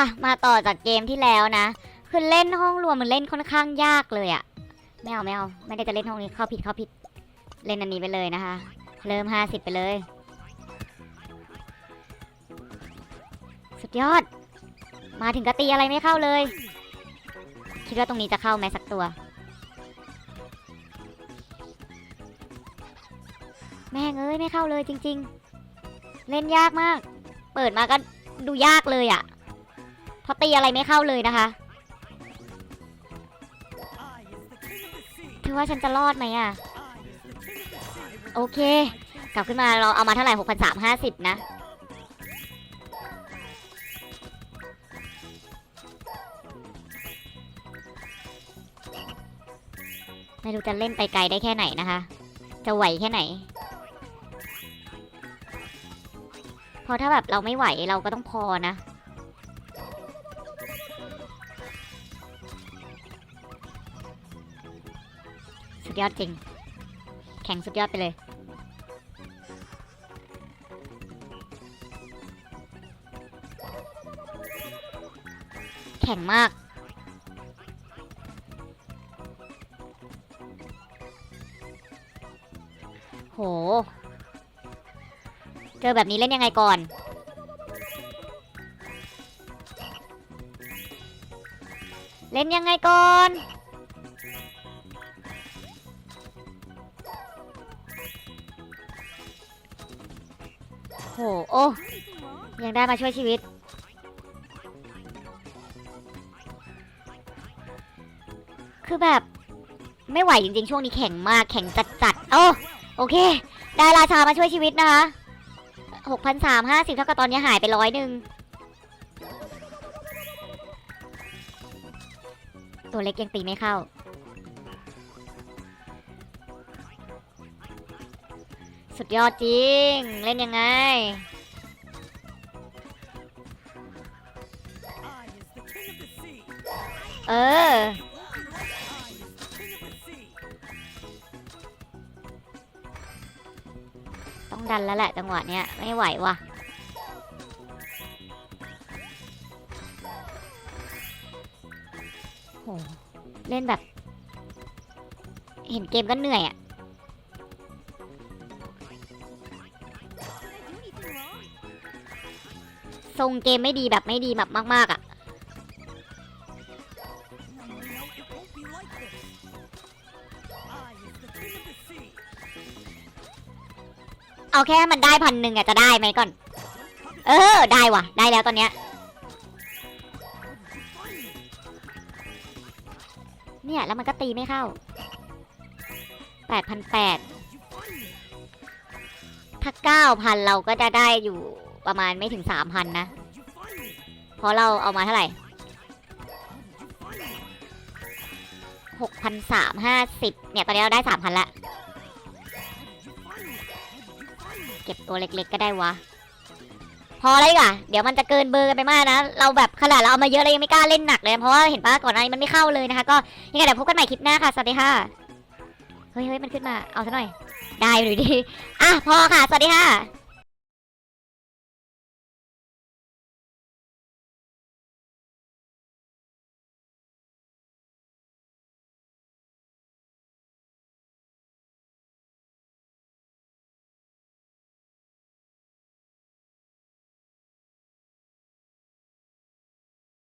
อะมาต่อจากเกมที่แล้วนะ คือเล่นห้องรวมมันเล่นค่อนข้างยากเลยอะไม่เอาไม่เอาไม่ได้จะเล่นห้องนี้เข้าผิดเข้าผิด เล่นอันนี้ไปเลยนะคะ เริ่มห้าสิบไปเลย สุดยอด มาถึงกะตีอะไรไม่เข้าเลย คิดว่าตรงนี้จะเข้าไหมสักตัว แม่งเอ้ยไม่เข้าเลยจริง ๆ เล่นยากมาก เปิดมาก็ดูยากเลยอะ่ะ ราะตีอะไรไม่เข้าเลยนะคะถือว่าฉันจะรอดไหมอะ่ะ โอเค กลับขึ้นมาเราเอามาเท่าไหร่หกพันสามห้าสิบนะ ไม่รู้จะเล่นไปไกลได้แค่ไหนนะคะ จะไหวแค่ไหนพราะถ้าแบบเราไม่ไหวเราก็ต้องพอนะ สุดยอดจริง แข่งสุดยอดไปเลยแข่งมาก โห เจอแบบนี้เล่นยังไงก่อน เล่นยังไงก่อน โห โอ้ ยังได้มาช่วยชีวิต คือแบบไม่ไหวจริงๆ ช่วงนี้แข็งมากแข็งจัดๆ โอ้ โอเค ได้ราชามาช่วยชีวิตนะคะหกพันสามห้าสิบเท่ากับตอนนี้หายไปร้อยหนึ่ง ตัวเล็กยังตีไม่เข้า สุดยอดจริง เล่นยังไง เออ ต้องดันแล้วแหละจังหวะเนี้ย ไม่ไหวว่ะโหเล่นแบบ เห็นเกมก็เหนื่อยอะ ทรงเกมไม่ดีแบบไม่ดีแบบมาก ๆอะเอาแค่มันได้พันหนึ่งอะจะได้ไหมก่อน เออ ได้ว่ะ ได้แล้วตอนเนี้ย เนี่ย แล้วมันก็ตีไม่เข้าแปดพันแปดถ้าเก้าพันเราก็จะได้อยู่ ประมาณไม่ถึงสามพันนะ เพราะเราเอามาเท่าไหร่หกพันสามห้าสิบเนี่ย ตอนนี้เราได้สามพันละ เก็บตัวเล็กๆก็ได้วะ พอแล้วดีกว่าเดี๋ยวมันจะเกินเบอร์กันไปมากนะ เราแบบขนาดเราเอามาเยอะเลยยังไม่กล้าเล่นหนักเลย เพราะว่าเห็นปะก่อนหน้านี้มันไม่เข้าเลยนะคะ ก็ยังไงเดี๋ยวพบกันใหม่คลิปหน้าค่ะ สวัสดีค่ะ เฮ้ยเฮ้ยมันขึ้นมา เอาซะหน่อย ได้หรือดี อะพอค่ะ สวัสดีค่ะ